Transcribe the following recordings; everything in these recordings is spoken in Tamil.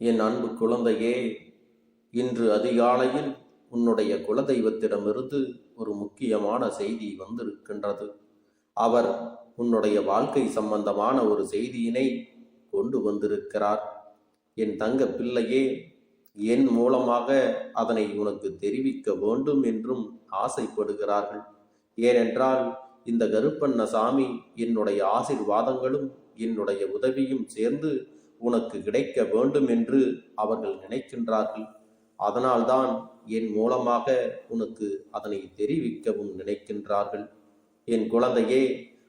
என் அன்பு குழந்தையே இன்று அதிகாலையில் உன்னுடைய குலதெய்வத்திடமிருந்து ஒரு முக்கியமான செய்தி வந்திருக்கின்றது. அவர் உன்னுடைய வாழ்க்கை சம்பந்தமான ஒரு செய்தியினை கொண்டு வந்திருக்கிறார். என் தங்க பிள்ளையே என் மூலமாக அதனை உனக்கு தெரிவிக்க வேண்டும் என்றும் ஆசைப்படுகிறார்கள். ஏனென்றால் இந்த கருப்பண்ண சாமி என்னுடைய ஆசிர்வாதங்களும் என்னுடைய உதவியும் சேர்ந்து உனக்கு கிடைக்க வேண்டும் என்று அவர்கள் நினைக்கின்றார்கள். அதனால்தான் என் மூலமாக உனக்கு அதனை தெரிவிக்கவும் நினைக்கின்றார்கள். என் குழந்தையே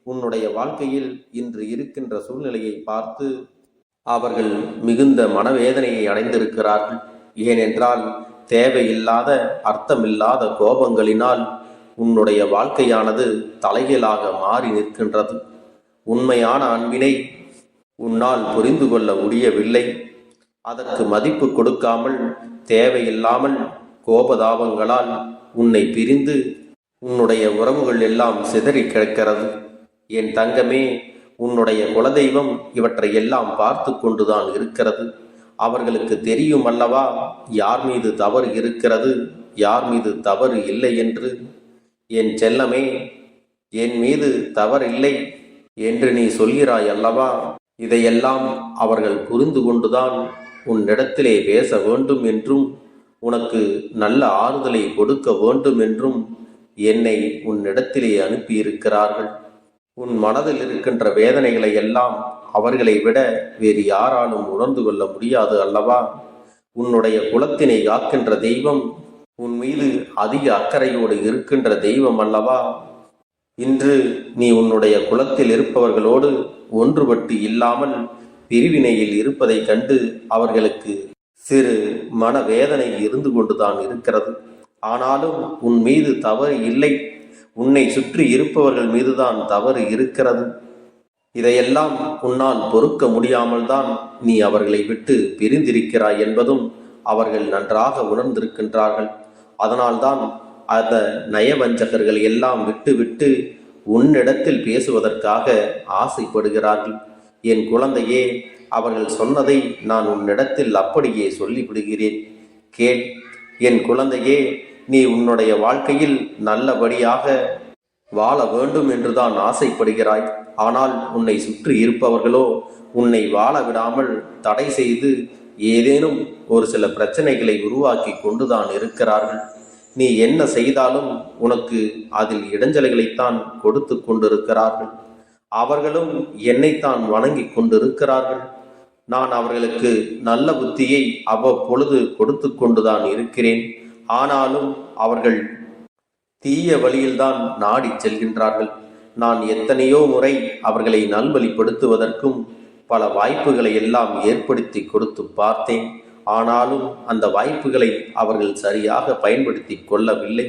உன்னுடைய வாழ்க்கையில் இன்று இருக்கின்ற சூழ்நிலையை பார்த்து அவர்கள் மிகுந்த மனவேதனையை அடைந்திருக்கிறார்கள். ஏனென்றால் தேவையில்லாத அர்த்தமில்லாத கோபங்களினால் உன்னுடைய வாழ்க்கையானது தலைகீழாக மாறி நிற்கின்றது. உண்மையான அன்பினை உன்னால் புரிந்து கொள்ள முடியவில்லை. அதற்கு மதிப்பு கொடுக்காமல் தேவையில்லாமல் கோபதாபங்களால் உன்னை பிரிந்து உன்னுடைய உறவுகள் எல்லாம் சிதறி கிடக்கிறது. என் தங்கமே உன்னுடைய குலதெய்வம் இவற்றை எல்லாம் பார்த்து கொண்டுதான் இருக்கிறது. அவர்களுக்கு தெரியும் அல்லவா யார் மீது தவறு இருக்கிறது யார் மீது தவறு இல்லை என்று. என் செல்லமே என் மீது தவறில்லை என்று நீ சொல்கிறாய் அல்லவா? இதையெல்லாம் அவர்கள் புரிந்து கொண்டுதான் உன்னிடத்திலே பேச வேண்டும் என்றும் உனக்கு நல்ல ஆறுதலை கொடுக்க வேண்டும் என்றும் என்னை உன்னிடத்திலே அனுப்பியிருக்கிறார்கள். உன் மனதில் இருக்கின்ற வேதனைகளை எல்லாம் அவர்களை விட வேறு யாராலும் உணர்ந்து கொள்ள முடியாது அல்லவா? உன்னுடைய குலத்தினை காக்கின்ற தெய்வம் உன் மீது அதிக அக்கறையோடு இருக்கின்ற தெய்வம் அல்லவா? இன்று நீ உன்னுடைய குலத்தில் இருப்பவர்களோடு ஒன்றுபட்டு இல்லாமல் பிரிவினையில் இருப்பதைக் கண்டு அவர்களுக்கு சிறு மனவேதனை இருந்து கொண்டுதான் இருக்கிறது. ஆனாலும் உன் மீது தவறு இல்லை. உன்னை சுற்றி இருப்பவர்கள் மீதுதான் தவறு இருக்கிறது. இதையெல்லாம் உன்னால் பொறுக்க முடியாமல் தான் நீ அவர்களை விட்டு பிரிந்திருக்கிறாய் என்பதும் அவர்கள் நன்றாக உணர்ந்திருக்கின்றார்கள். அதனால்தான் அந்த நயவஞ்சகர்கள் எல்லாம் விட்டுவிட்டு உன்னிடத்தில் பேசுவதற்காக ஆசைப்படுகிறார்கள். என் குழந்தையே அவர்கள் சொன்னதை நான் உன்னிடத்தில் அப்படியே சொல்லிவிடுகிறேன். கேள் என் குழந்தையே நீ உன்னுடைய வாழ்க்கையில் நல்லபடியாக வாழ வேண்டும் என்றுதான் ஆசைப்படுகிறாய். ஆனால் உன்னை சுற்றி இருப்பவர்களோ உன்னை வாழ விடாமல் தடை செய்து ஏதேனும் ஒரு சில பிரச்சனைகளை உருவாக்கி கொண்டுதான் இருக்கிறார்கள். நீ என்ன செய்தாலும் உனக்கு அதில் இடைஞ்சலைகளைத்தான் கொடுத்து கொண்டிருக்கிறார்கள். அவர்களும் என்னைத்தான் வணங்கி கொண்டிருக்கிறார்கள். நான் அவர்களுக்கு நல்ல புத்தியை அவ்வப்பொழுது கொடுத்து கொண்டுதான் இருக்கிறேன். ஆனாலும் அவர்கள் தீய வழியில்தான் நாடி செல்கின்றார்கள். நான் எத்தனையோ முறை அவர்களை நல்வழிப்படுத்துவதற்கும் பல வாய்ப்புகளை எல்லாம் ஏற்படுத்தி கொடுத்து பார்த்தேன். ஆனாலும் அந்த வாய்ப்புகளை அவர்கள் சரியாக பயன்படுத்தி கொள்ளவில்லை.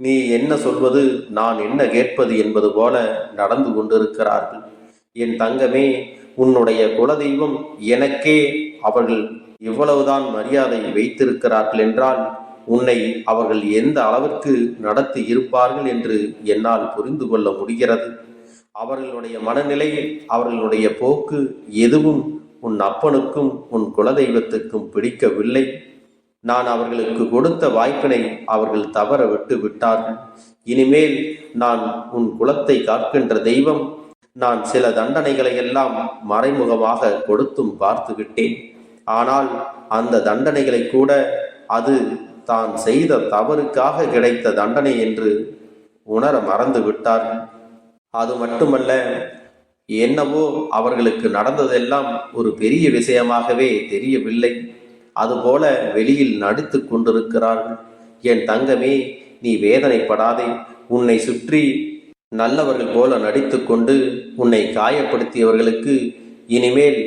நீ என்ன சொல்வது நான் என்ன கேட்பது என்பது போல நடந்து கொண்டிருக்கிறார்கள். என் தங்கமே உன்னுடைய குலதெய்வம் எனக்கே அவர்கள் இவ்வளவுதான் மரியாதை வைத்திருக்கிறார்கள் என்றால் உன்னை அவர்கள் எந்த அளவிற்கு நடத்தி இருப்பார்கள் என்று என்னால் புரிந்து கொள்ள முடிகிறது. அவர்களுடைய மனநிலை அவர்களுடைய போக்கு எதுவும் உன் அப்பனுக்கும் உன் குலதெய்வத்துக்கும் பிடிக்கவில்லை. நான் அவர்களுக்கு கொடுத்த வாய்ப்பினை அவர்கள் தவற விட்டு விட்டார்கள் இனிமேல் நான் உன் குலத்தை காக்கின்ற தெய்வம். நான் சில தண்டனைகளை எல்லாம் மறைமுகமாக கொடுத்தும் பார்த்து விட்டேன். ஆனால் அந்த தண்டனைகளை கூட அது தான் செய்த தவறுக்காக கிடைத்த தண்டனை என்று உணர மறந்து விட்டார்கள் அது மட்டுமல்ல என்னவோ அவர்களுக்கு நடந்ததெல்லாம் ஒரு பெரிய விஷயமாகவே தெரியவில்லை. அதுபோல வெளியில் நடித்து கொண்டிருக்கிறார்கள். என் தங்கமே நீ வேதனைப்படாதே. உன்னை சுற்றி நல்லவர்கள் போல நடித்து கொண்டு உன்னை காயப்படுத்தியவர்களுக்கு இனிமேல்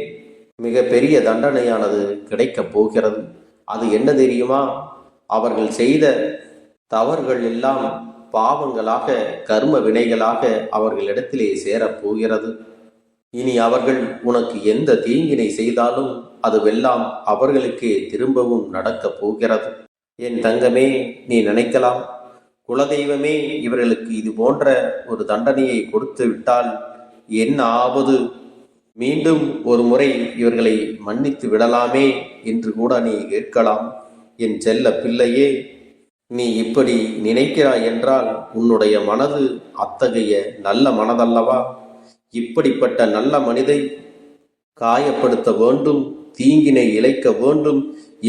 மிக பெரிய தண்டனையானது கிடைக்கப் போகிறது. அது என்ன தெரியுமா? அவர்கள் செய்த தவறுகள் எல்லாம் பாவங்களாக கர்ம வினைகளாக அவர்களிடத்திலே சேரப்போகிறது இனி அவர்கள் உனக்கு எந்த தீங்கினை செய்தாலும் அதுவெல்லாம் அவர்களுக்கே திரும்பவும் நடக்கப் போகிறது. என் தங்கமே நீ நினைக்கலாம். குலதெய்வமே இவர்களுக்கு இது போன்ற ஒரு தண்டனையை கொடுத்து விட்டால் என்ன ஆவது? மீண்டும் ஒரு முறை இவர்களை மன்னித்து விடலாமே என்று கூட நீ கேட்கலாம். என் செல்ல பிள்ளையே நீ இப்படி நினைக்கிறாய் என்றால் உன்னுடைய மனது அத்தகைய நல்ல மனதல்லவா? இப்படிப்பட்ட நல்ல மனிதை காயப்படுத்த வேண்டும் தீங்கினை இழைக்க வேண்டும்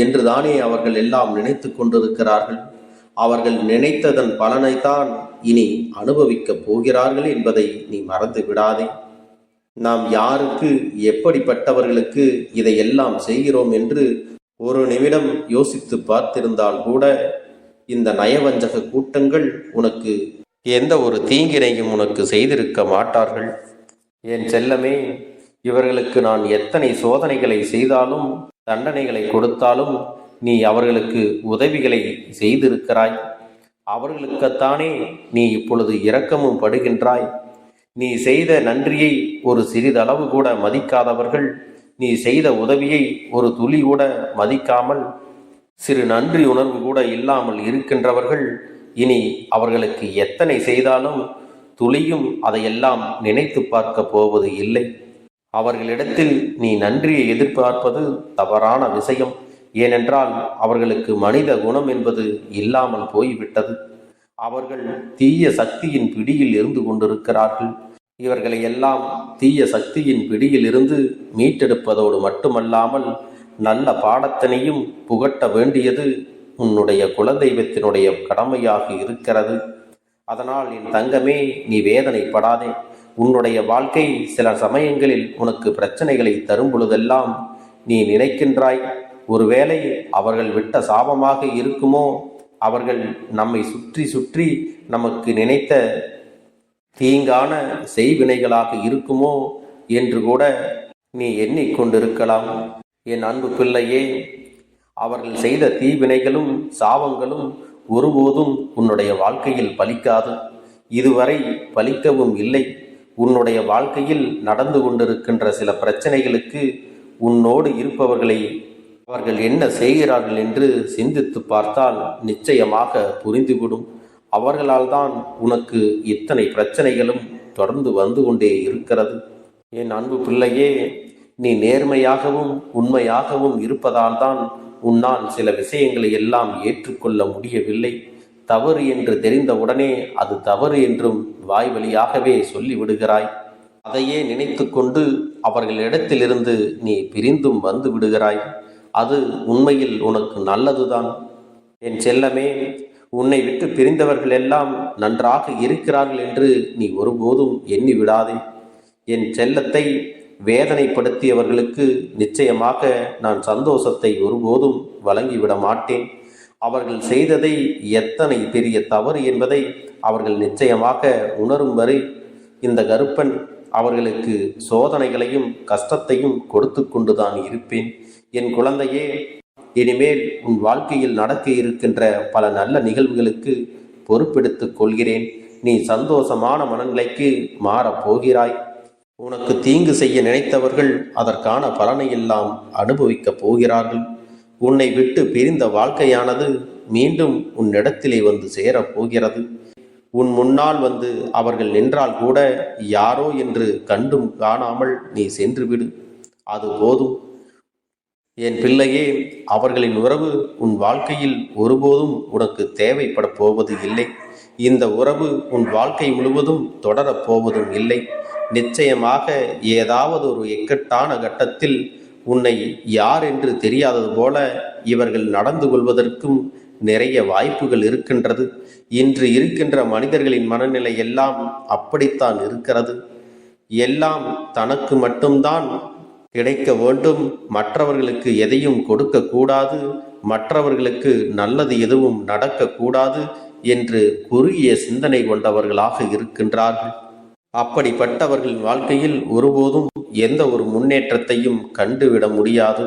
என்றுதானே அவர்கள் எல்லாம் நினைத்து கொண்டிருக்கிறார்கள். அவர்கள் நினைத்ததன் பலனைத்தான் இனி அனுபவிக்கப் போகிறார்கள் என்பதை நீ மறந்து விடாதே. நாம் யாருக்கு எப்படிப்பட்டவர்களுக்கு இதையெல்லாம் செய்கிறோம் என்று ஒரு நிமிடம் யோசித்து பார்த்திருந்தால் கூட இந்த நயவஞ்சக கூட்டங்கள் உனக்கு எந்த ஒரு தீங்கினையும் உனக்கு செய்திருக்க மாட்டார்கள். என் செல்லமே இவர்களுக்கு நான் எத்தனை சோதனைகளை செய்தாலும் தண்டனைகளை கொடுத்தாலும் நீ அவர்களுக்கு உதவிகளை செய்திருக்கிறாய். அவர்களுக்குத்தானே நீ இப்பொழுது இரக்கமும் படுகின்றாய். நீ செய்த நன்றியை ஒரு சிறிதளவு கூட மதிக்காதவர்கள் நீ செய்த உதவியை ஒரு துளி கூட மதிக்காமல் சிறு நன்றி உணர்வு கூட இல்லாமல் இருக்கின்றவர்கள் இனி அவர்களுக்கு எத்தனை செய்தாலும் துளியும் அதையெல்லாம் நினைத்து பார்க்க போவது இல்லை. அவர்களிடத்தில் நீ நன்றியை எதிர்பார்ப்பது தவறான விஷயம். ஏனென்றால் அவர்களுக்கு மனித குணம் என்பது இல்லாமல் போய்விட்டது. அவர்கள் தீய சக்தியின் பிடியில் இருந்து கொண்டிருக்கிறார்கள். இவர்களை எல்லாம் தீய சக்தியின் பிடியில் இருந்து மீட்டெடுப்பதோடு மட்டுமல்லாமல் நல்ல பாடத்தினையும் புகட்ட வேண்டியது உன்னுடைய குலதெய்வத்தினுடைய கடமையாக இருக்கிறது. அதனால் என் தங்கமே நீ வேதனைப்படாதே. உன்னுடைய வாழ்க்கை சில சமயங்களில் உனக்கு பிரச்சனைகளை தரும் பொழுதெல்லாம் நீ நினைக்கின்றாய் ஒருவேளை அவர்கள் விட்ட சாபமாக இருக்குமோ? அவர்கள் நம்மை சுற்றி சுற்றி நமக்கு நினைத்த தீங்கான செய்வினைகளாக இருக்குமோ? என்று கூட நீ எண்ணிக்கொண்டிருக்கலாம். என் அன்பு பிள்ளையே அவர்கள் செய்த தீவினைகளும் சாபங்களும் ஒருபோதும் உன்னுடைய வாழ்க்கையில் பலிக்காது. இதுவரை பலிக்கவும் இல்லை. உன்னுடைய வாழ்க்கையில் நடந்து கொண்டிருக்கின்ற சில பிரச்சனைகளுக்கு உன்னோடு இருப்பவர்களை அவர்கள் என்ன செய்கிறார்கள் என்று சிந்தித்து பார்த்தால் நிச்சயமாக புரிந்துவிடும். அவர்களால் தான் உனக்கு இத்தனை பிரச்சனைகளும் தொடர்ந்து வந்து கொண்டே இருக்கிறது. என் அன்பு பிள்ளையே நீ நேர்மையாகவும் உண்மையாகவும் இருப்பதால் தான் உன்னால் சில விஷயங்களை எல்லாம் ஏற்றுக்கொள்ள முடியவில்லை. தவறு என்று தெரிந்தவுடனே அது தவறு என்றும் வாய் வழியாகவே சொல்லிவிடுகிறாய். அதையே நினைத்து கொண்டு அவர்களிடத்திலிருந்து நீ பிரிந்தும் வந்து விடுகிறாய். அது உண்மையில் உனக்கு நல்லதுதான். என் செல்லமே உன்னை விட்டு பிரிந்தவர்கள் எல்லாம் நன்றாக இருக்கிறார்கள் என்று நீ ஒருபோதும் எண்ணி விடாதே. என் செல்லத்தை வேதனைப்படுத்தியவர்களுக்கு நிச்சயமாக நான் சந்தோஷத்தை ஒருபோதும் வழங்கிவிட மாட்டேன். அவர்கள் செய்ததை எத்தனை பெரிய தவறு என்பதை அவர்கள் நிச்சயமாக உணரும் வரை இந்த கருப்பன் அவர்களுக்கு சோதனைகளையும் கஷ்டத்தையும் கொடுத்து கொண்டுதான் இருப்பேன். என் குழந்தையே இனிமேல் உன் வாழ்க்கையில் நடக்க இருக்கின்ற பல நல்ல நிகழ்வுகளுக்கு பொறுப்பெடுத்துக் கொள்கிறேன். நீ சந்தோஷமான மனநிலைக்கு மாறப் போகிறாய். உனக்கு தீங்கு செய்ய நினைத்தவர்கள் அதற்கான பலனை எல்லாம் அனுபவிக்கப் போகிறார்கள். உன்னை விட்டு பிரிந்த வாழ்க்கையானது மீண்டும் உன்னிடத்திலே வந்து சேரப் போகிறது. உன் முன்னால் வந்து அவர்கள் நின்றால் கூட யாரோ என்று கண்டும் காணாமல் நீ சென்று விடு அது போதும். என் பிள்ளையே அவர்களின் உறவு உன் வாழ்க்கையில் ஒருபோதும் உனக்கு தேவைப்பட போவது இல்லை. இந்த உறவு உன் வாழ்க்கை முழுவதும் தொடரப் போவதும் இல்லை. நிச்சயமாக ஏதாவது ஒரு இக்கட்டான கட்டத்தில் உன்னை யார் என்று தெரியாதது போல இவர்கள் நடந்து கொள்வதற்கும் நிறைய வாய்ப்புகள் இருக்கின்றது. இன்று இருக்கின்ற மனிதர்களின் மனநிலை எல்லாம் அப்படித்தான் இருக்கிறது. எல்லாம் தனக்கு மட்டும்தான் கிடைக்க வேண்டும். மற்றவர்களுக்கு எதையும் கொடுக்க கூடாது. மற்றவர்களுக்கு நல்லது எதுவும் நடக்கக்கூடாது என்று குறுகிய சிந்தனை கொண்டவர்களாக இருக்கின்றார்கள். அப்படிப்பட்டவர்களின் வாழ்க்கையில் ஒருபோதும் எந்த ஒரு முன்னேற்றத்தையும் கண்டுவிட முடியாது.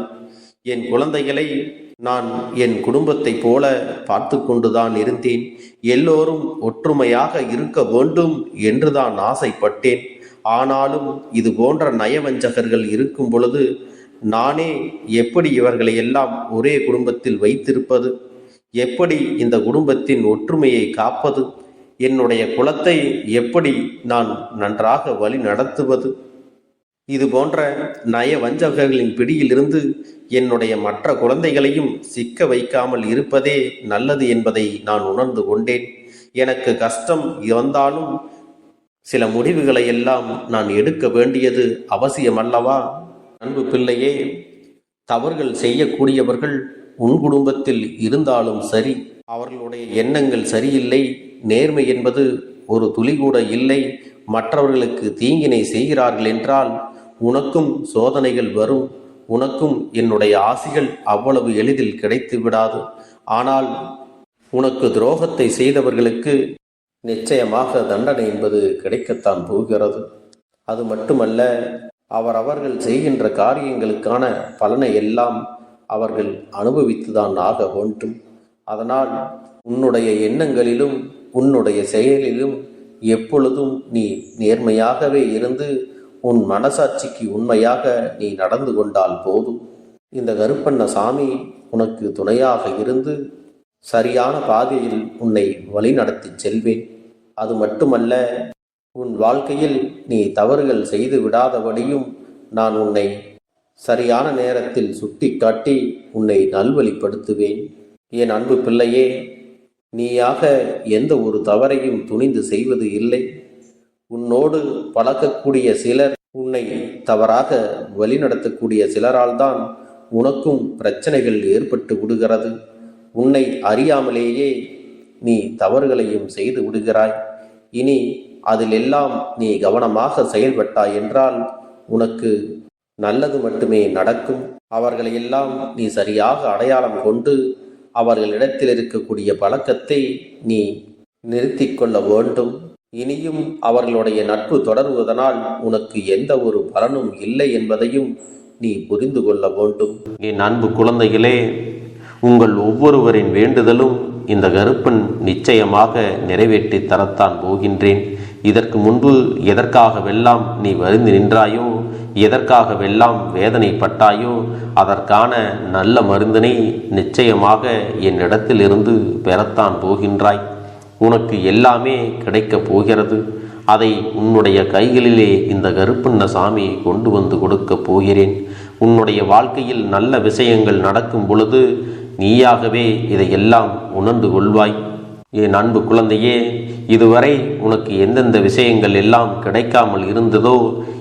என் குழந்தைகளை நான் என் குடும்பத்தைப் போல பார்த்து கொண்டுதான் இருந்தேன். எல்லோரும் ஒற்றுமையாக இருக்க வேண்டும் என்றுதான் ஆசைப்பட்டேன். ஆனாலும் இது போன்ற நயவஞ்சகர்கள் இருக்கும் பொழுது நானே எப்படி இவர்களை எல்லாம் ஒரே குடும்பத்தில் வைத்திருப்பது? எப்படி இந்த குடும்பத்தின் ஒற்றுமையை காப்பது? என்னுடைய குலத்தை எப்படி நான் நன்றாக வழி நடத்துவது? இது போன்ற நய வஞ்சகர்களின் பிடியிலிருந்து என்னுடைய மற்ற குழந்தைகளையும் சிக்க வைக்காமல் இருப்பதே நல்லது என்பதை நான் உணர்ந்து கொண்டேன். எனக்கு கஷ்டம் வந்தாலும் சில முடிவுகளை எல்லாம் நான் எடுக்க வேண்டியது அவசியம் அல்லவா அன்பு பிள்ளையே தவறுகள் செய்யக்கூடியவர்கள் உன் குடும்பத்தில் இருந்தாலும் சரி அவர்களுடைய எண்ணங்கள் சரியில்லை நேர்மை என்பது ஒரு துளி கூட இல்லை. மற்றவர்களுக்கு தீங்கினை செய்கிறார்கள் என்றால் உனக்கும் சோதனைகள் வரும். உனக்கும் என்னுடைய ஆசிகள் அவ்வளவு எளிதில் கிடைத்து விடாது. ஆனால் உனக்கு துரோகத்தை செய்தவர்களுக்கு நிச்சயமாக தண்டனை என்பது கிடைக்கத்தான் போகிறது. அது மட்டுமல்ல அவரவர்கள் செய்கின்ற காரியங்களுக்கான பலனை எல்லாம் அவர்கள் அனுபவித்துதான் ஆக வேண்டும். அதனால் உன்னுடைய எண்ணங்களிலும் உன்னுடைய செயலிலும் எப்பொழுதும் நீ நேர்மையாகவே இருந்து உன் மனசாட்சிக்கு உண்மையாக நீ நடந்து கொண்டால் போதும். இந்த கருப்பண்ண சாமி உனக்கு துணையாக இருந்து சரியான பாதையில் உன்னை வழிநடத்தி செல்வேன். அது மட்டுமல்ல உன் வாழ்க்கையில் நீ தவறுகள் செய்து விடாதபடியும் நான் உன்னை சரியான நேரத்தில் சுட்டிக்காட்டி உன்னை நல்வழிப்படுத்துவேன். என் அன்பு பிள்ளையே நீயாக எந்த ஒரு தவறையும் துணிந்து செய்வது இல்லை. உன்னோடு பழக்கக்கூடிய சிலர் உன்னை தவறாக வழிநடத்தக்கூடிய சிலரால் தான் உனக்கும் பிரச்சனைகள் ஏற்பட்டு விடுகிறது. உன்னை அறியாமலேயே நீ தவறுகளையும் செய்து விடுகிறாய். இனி அதிலெல்லாம் நீ கவனமாக செயல்பட்டாய் என்றால் உனக்கு நல்லது மட்டுமே நடக்கும். அவர்களையெல்லாம் நீ சரியாக அடையாளம் கொண்டு அவர்களிடத்தில் இருக்கக்கூடிய பழக்கத்தை நீ நிறுத்தி கொள்ள வேண்டும். இனியும் அவர்களுடைய நட்பு தொடர்வதனால் உனக்கு எந்த ஒரு பலனும் இல்லை என்பதையும் நீ புரிந்து கொள்ள வேண்டும். என் அன்பு குழந்தைகளே உங்கள் ஒவ்வொருவரின் வேண்டுதலும் இந்த கருப்பன் நிச்சயமாக நிறைவேற்றி தரத்தான் போகின்றேன். இதற்கு முன்பு எதற்காகவெல்லாம் நீ வருந்து நின்றாயோ எதற்காகவெல்லாம் வேதனைப்பட்டாயோ அதற்கான நல்ல மருந்தினை நிச்சயமாக என்னிடத்திலிருந்து பெறத்தான் போகின்றாய். உனக்கு எல்லாமே கிடைக்கப் போகிறது. அதை உன்னுடைய கைகளிலே இந்த கருப்பண்ண சாமி கொண்டு வந்து கொடுக்கப் போகிறேன். உன்னுடைய வாழ்க்கையில் நல்ல விஷயங்கள் நடக்கும் பொழுது நீயாகவே இதையெல்லாம் உணர்ந்து கொள்வாய். என் அன்பு குழந்தையே இதுவரை உனக்கு எந்தெந்த விஷயங்கள் எல்லாம் கிடைக்காமல் இருந்ததோ